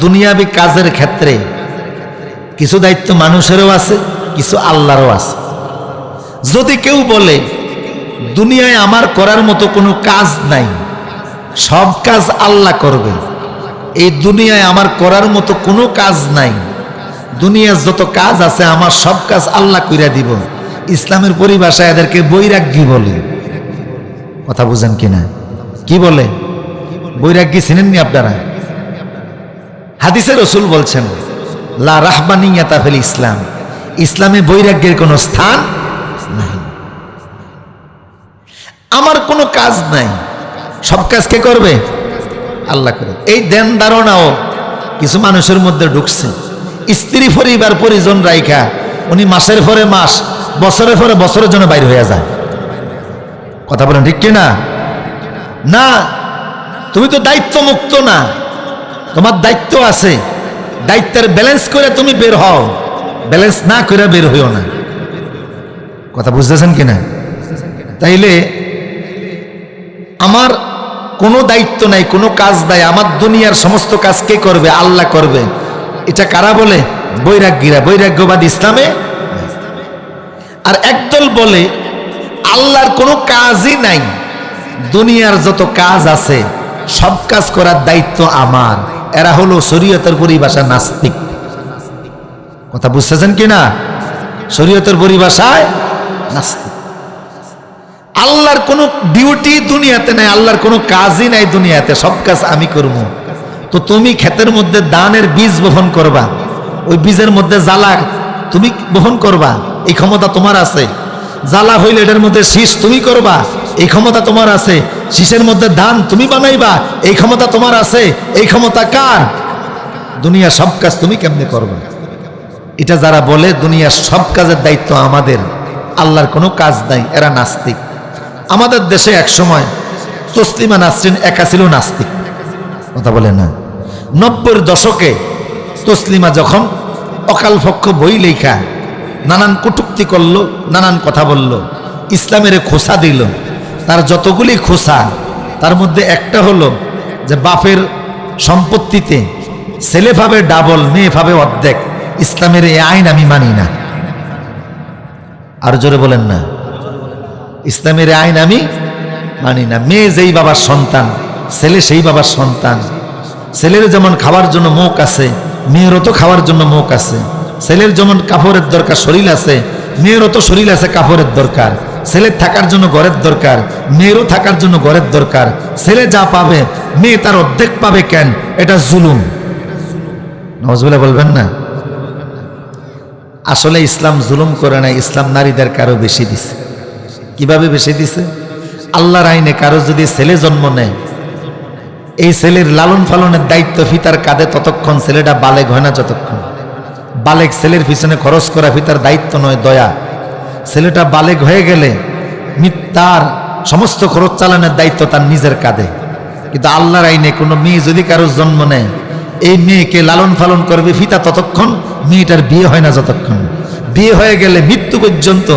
দুনিয়াবি কাজের ক্ষেত্রে কিছু দায়িত্ব মানুষেরও আছে, কিছু আল্লাহরও আছে। যদি কেউ বলে, দুনিয়ায় আমার করার মতো কোনো কাজ নাই, সব কাজ আল্লাহ করবে, এই দুনিয়ায় আমার করার মতো কোনো কাজ নাই, দুনিয়ার যত কাজ আছে আমার সব কাজ আল্লাহ কইরা দিব, ইসলামের পরিভাষায় এদেরকে বৈরাগ্যী বলে। কথা বুঝেন কিনা? কি বলে? বৈরাগ্যী চিনেননি আপনারা? হাদিসের রসুল বলছেন, লা রাহবানিয়াতা ফিল ইসলাম। ইসলামে বৈরাগ্যের কোনো স্থান নাই। আমার কোনো কাজ নাই। সব কাজ কে করবে? আল্লাহ করে। এই দেন ধারণাও কিছু মানুষের মধ্যে ঢুকছে। স্ত্রী, পরিবার, পরিজন রাইখা উনি মাসের পরে মাস, বছরের পরে বছরের জন্য বাইরে হয়ে যায়। কথা বলেন ঠিক কিনা? না, তুমি তো দায়িত্ব মুক্ত না। তোমার দায়িত্ব আছে। দায়িত্বের ব্যালেন্স করে তুমি বের হও। ব্যালেন্স না করে বের হইও না। কথা বুঝতেছেন কিনা? তাইলে আমার কোনো দায়িত্ব নাই, কোনো কাজ নাই। আমার দুনিয়ার সমস্ত কাজ কে করবে? আল্লাহ করবে। এটা কারা বলে? বৈরাগ্যীরা। বৈরাগ্যবাদ ইসলামে? আর একদল বলে, আল্লাহর কোনো কাজই নাই। দুনিয়ার যত কাজ আছে, সব কাজ করার দায়িত্ব আমার। এরা হলো শরীয়তের পরিভাষা নাস্তিক। কথা বুঝতেছেন কি না? শরীয়তের পরিভাষায় নাস্তিক। আল্লাহর কোনো ডিউটি দুনিয়াতে নাই, আল্লাহর কোনো কাজই নাই দুনিয়াতে, সব কাজ আমি করব। তো তুমি ক্ষেতের মধ্যে দানের বীজ বহন করবা, ওই বীজের মধ্যে জ্বালা তুমি বহন করবা, এই ক্ষমতা তোমার আছে। জ্বালা হইলে এটার মধ্যে শীষ তুমি করবা, এই ক্ষমতা তোমার আছে। শীষের মধ্যে ধান তুমি বানাইবা। এই ক্ষমতা তোমার আছে। এই ক্ষমতা কার? দুনিয়া সব কাজ তুমি কেমনে করবে? এটা যারা বলে দুনিয়ার সব কাজের দায়িত্ব আমাদের। আল্লাহর কোনো কাজ নাই, এরা নাস্তিক। আমাদের দেশে এক সময় তসলিমা নাসরিন একা ছিল নাস্তিক। কথা বলে না। নব্বইয়ের দশকে তসলিমা যখন অকালপক্ষ বই লেখা, নানান কটুক্তি করল, নানান কথা বলল, ইসলামের খোসা দিল তার যতগুলি খোসা, তার মধ্যে একটা হলো যে বাপের সম্পত্তিতে ছেলে ভাবে ডাবল মেয়ে ভাবে অর্ধেক। ইসলামের এই আইন আমি মানি না। আর জোরে বলেন না। ইসলামের আইন আমি মানি না। মেয়ে যেই বাবার সন্তান, ছেলে সেই বাবার সন্তান। ছেলের যেমন খাওয়ার জন্য মুখ আছে, মেয়েরও তো খাওয়ার জন্য মুখ আছে। ছেলের যেমন কাপড়ের দরকার, শরীর আছে, মেয়েরও তো শরীর আছে, কাপড়ের দরকার। ছেলের থাকার জন্য ঘরের দরকার, মেয়েরও থাকার জন্য ঘরের দরকার। ছেলে যা পাবে, মেয়ে তার অর্ধেক পাবে কেন? এটা জুলুম। নজবুল্লাহ বলবেন না? আসলে ইসলাম জুলুম করে না ইসলাম নারীদের কারও বেশি দিছে। কীভাবে বেশি দিছে? আল্লাহর আইনে কারও যদি ছেলে জন্ম নেয়, এই ছেলের লালন পালনের দায়িত্ব ফিতার কাঁধে ততক্ষণ ছেলেটা বালেক হয় না যতক্ষণ। বালেক ছেলের পিছনে খরচ করা ফিতার দায়িত্ব নয়, দয়া। ছেলেটা বালেক হয়ে গেলে তার সমস্ত খরচ চালানোর দায়িত্ব তার নিজের কাঁধে। কিন্তু আল্লাহর আইনে কোনো মেয়ে যদি কারও জন্ম নেয়, এই মেয়েকে লালন পালন করবে ফিতা ততক্ষণ, মেয়েটার বিয়ে হয় না যতক্ষণ। বিয়ে হয়ে গেলে মৃত্যু পর্যন্ত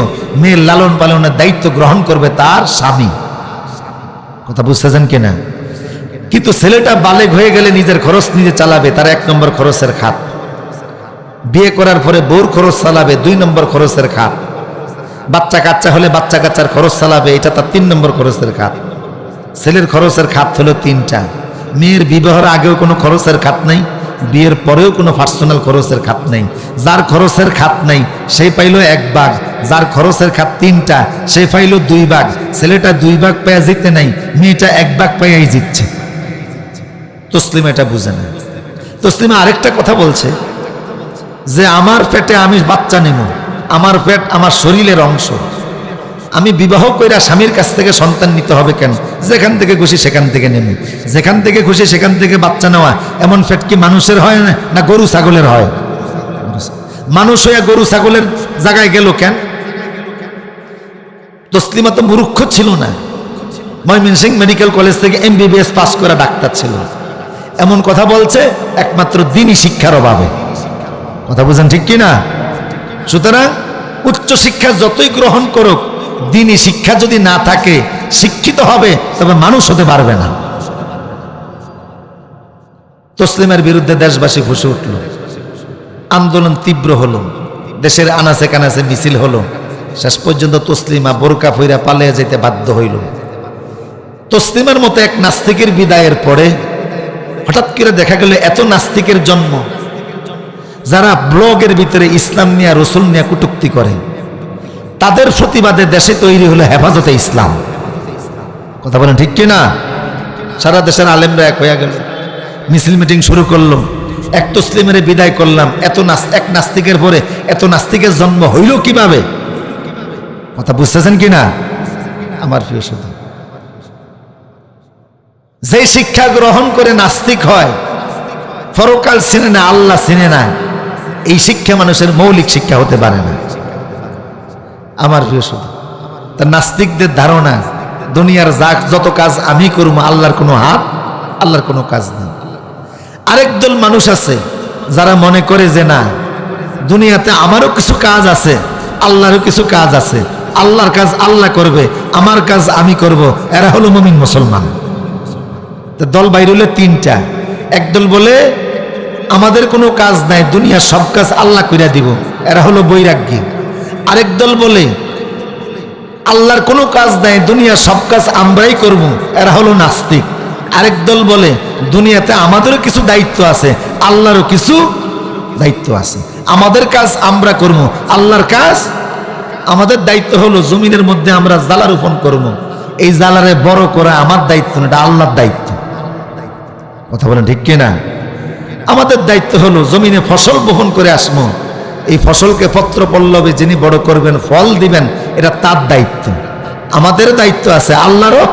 মেয়ের লালন পালনের দায়িত্ব গ্রহণ করবে তার স্বামী। কথা বুঝতেছেন কিনা? কিন্তু ছেলেটা বালেগ হয়ে গেলে নিজের খরচ নিজে চালাবে, তার এক নম্বর খরচের খাত। বিয়ে করার পরে বউর খরচ চালাবে, দুই নম্বর খরচের খাত। বাচ্চা কাচ্চা হলে বাচ্চা কাচ্চার খরচ চালাবে, এটা তার তিন নম্বর খরচের খাত। ছেলের খরচের খাত হলো তিনটা। মেয়ের বিবাহের আগেও কোনো খরচের খাত নাই, বিয়ের পরেও কোনো পার্সোনাল খরচের খাত নেই। যার খরচের খাত নাই, সে পাইলো এক ভাগ। যার খরচের খাত তিনটা, সে পাইলো দুই ভাগ। ছেলেটা দুই ভাগ পাইয়া জিততে নাই, মেয়েটা এক ভাগ পাইয়াই জিতছে। তসলিমা এটা বুঝে না। তসলিমা আরেকটা কথা বলছে যে, আমার পেটে আমি বাচ্চা নেব। আমার পেট আমার শরীরের অংশ। আমি বিবাহ কইরা স্বামীর কাছ থেকে সন্তান নিতে হবে কেন? যেখান থেকে খুশি সেখান থেকে নেব যেখান থেকে খুশি সেখান থেকে বাচ্চা নেওয়া। এমন পেট কি মানুষের হয় না? না গরু ছাগলের হয়? মানুষ হইয়া গরু ছাগলের জায়গায় গেল কেন? তসলিমা তো মূর্খ ছিল না। ময়মনসিং মেডিকেল কলেজ থেকে এমবিবিএস পাস করা ডাক্তার ছিল। এমন কথা বলছে একমাত্র দিনই শিক্ষার অভাবে। কথা বুঝেন ঠিক কি না সুতরাং উচ্চ শিক্ষা যতই গ্রহণ করুক দিনই শিক্ষা যদি না থাকে, শিক্ষিত হবে, তবে মানুষ হতে পারবে না। তসলিমের বিরুদ্ধে দেশবাসী ফুসে উঠল। আন্দোলন তীব্র হলো। দেশের আনাচে কানাচে মিছিল হলো। শেষ পর্যন্ত তসলিমা বোরকা ফইরা পালিয়ে যেতে বাধ্য হইল। তসলিমের মতো এক নাস্তিকের বিদায়ের পরে হঠাৎ করে দেখা গেল এত নাস্তিকের জন্ম। যারা ব্লগের ভিতরে ইসলাম নিয়ে, রসুল নিয়ে কুটুক্তি করে, তাদের প্রতিবাদে দেশে তৈরি হলো হেফাজতে ইসলাম। কথা বলেন ঠিক কিনা? সারা দেশের আলেমরা এক হয়ে গেল। মিছিল মিটিং শুরু করল। এক তসলিমের বিদায় করলাম। এত এক নাস্তিকের পরে এত নাস্তিকের জন্ম হইল কীভাবে? কথা বুঝতেছেন কিনা? আমার প্রিয় শুধু যে শিক্ষা গ্রহণ করে নাস্তিক হয় পরকাল চিনে না, আল্লাহ চিনে না। এই শিক্ষা মানুষের মৌলিক শিক্ষা হতে পারে না। আমার শুধু তা নাস্তিকদের ধারণা, দুনিয়ার যাক, যত কাজ আমি করব আল্লাহর কোনো হাত, আল্লাহর কোনো কাজ নেই। আরেক দল মানুষ আছে, যারা মনে করে যে না, দুনিয়াতে আমারও কিছু কাজ আছে, আল্লাহরও কিছু কাজ আছে, আল্লাহর কাজ আল্লাহ করবে, আমার কাজ আমি করব, এরা হলো মমিন মুসলমান। দল বাইর হলে তিনটা একদল বলে আমাদের কোনো কাজ নাই, দুনিয়ার সব কাজ আল্লাহ কইরা দিব। এরা হলো বৈরাগ্যী। আরেক দল বলে, আল্লাহর কোনো কাজ নাই, দুনিয়ার সব কাজ আমরাই করব। এরা হলো নাস্তিক। আরেক দল বলে, দুনিয়াতে আমাদেরও কিছু দায়িত্ব আছে, আল্লাহরও কিছু দায়িত্ব আছে। আমাদের কাজ আমরা করব, আল্লাহর কাজ আমাদের দায়িত্ব হলো জমিনের মধ্যে আমরা জালা রোপণ করব। এই জালারে বড় করা আমার দায়িত্ব না, এটা আল্লাহর দায়িত্ব। কথা বলেন ঠিক কিনা? আমাদের দায়িত্ব হলো জমিনে ফসল বহন করে আসব এই ফসলকে পত্র পল্লবে যিনি বড় করবেন, ফল দিবেন, এটা তার দায়িত্ব। আমাদের দায়িত্ব আছে আল্লাহরও